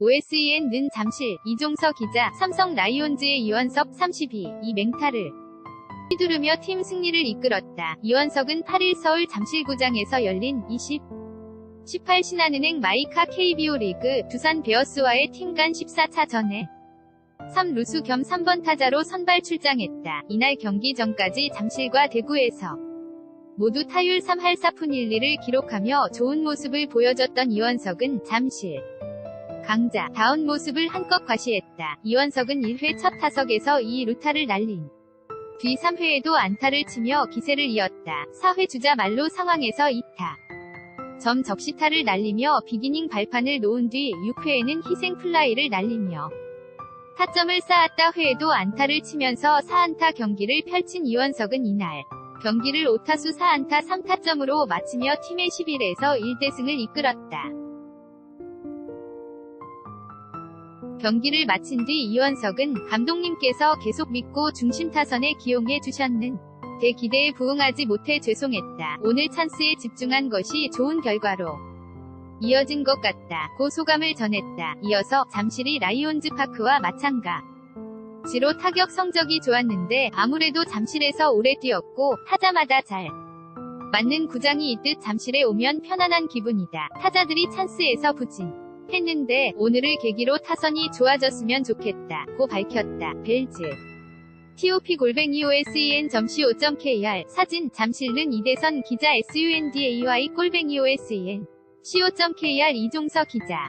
OSEN는 잠실, 이종서 기자, 삼성 라이온즈의 이원석 32, 이 맹타를 휘두르며 팀 승리를 이끌었다. 이원석은 8일 서울 잠실구장에서 열린 20, 18 신한은행 마이카 KBO 리그 두산 베어스와의 팀간 14차전에 3루수 겸 3번 타자로 선발 출장했다. 이날 경기 전까지 잠실과 대구에서 모두 타율 3할 4푼 1리를 기록하며 좋은 모습을 보여줬던 이원석은 잠실 강자 다운 모습을 한껏 과시했다. 이원석은 1회 첫 타석에서 2 루타를 날린 뒤 3회에도 안타를 치며 기세를 이었다. 4회 주자 말로 상황에서 2타 점 적시타를 날리며 비기닝 발판을 놓은 뒤 6회에는 희생 플라이를 날리며 타점을 쌓았다 회에도 안타를 치면서 4안타 경기를 펼친 이원석은 이날 경기를 5타수 4안타 3타점으로 마치며 팀의 11에서 1대승을 이끌었다. 경기를 마친 뒤 이원석은 감독님께서 계속 믿고 중심 타선에 기용해 주셨는 제 기대에 부응하지 못해 죄송했다. 오늘 찬스에 집중한 것이 좋은 결과로 이어진 것 같다. 고 소감을 전했다. 이어서 잠실이 라이온즈 파크와 마찬가 지로 타격 성적이 좋았는데 아무래도 잠실에서 오래 뛰었고 타자마다 잘 맞는 구장이 있듯 잠실에 오면 편안한 기분이다. 타자들이 찬스에서 부진 했는데 오늘을 계기로 타선이 좋아졌으면 좋겠다. 고 밝혔다. 벨즈 TOP 골뱅이 OSEN 점시 5.KR 사진 잠실는 이대선 기자 SUNDAY 골뱅이 OSEN CO.KR 이종서 기자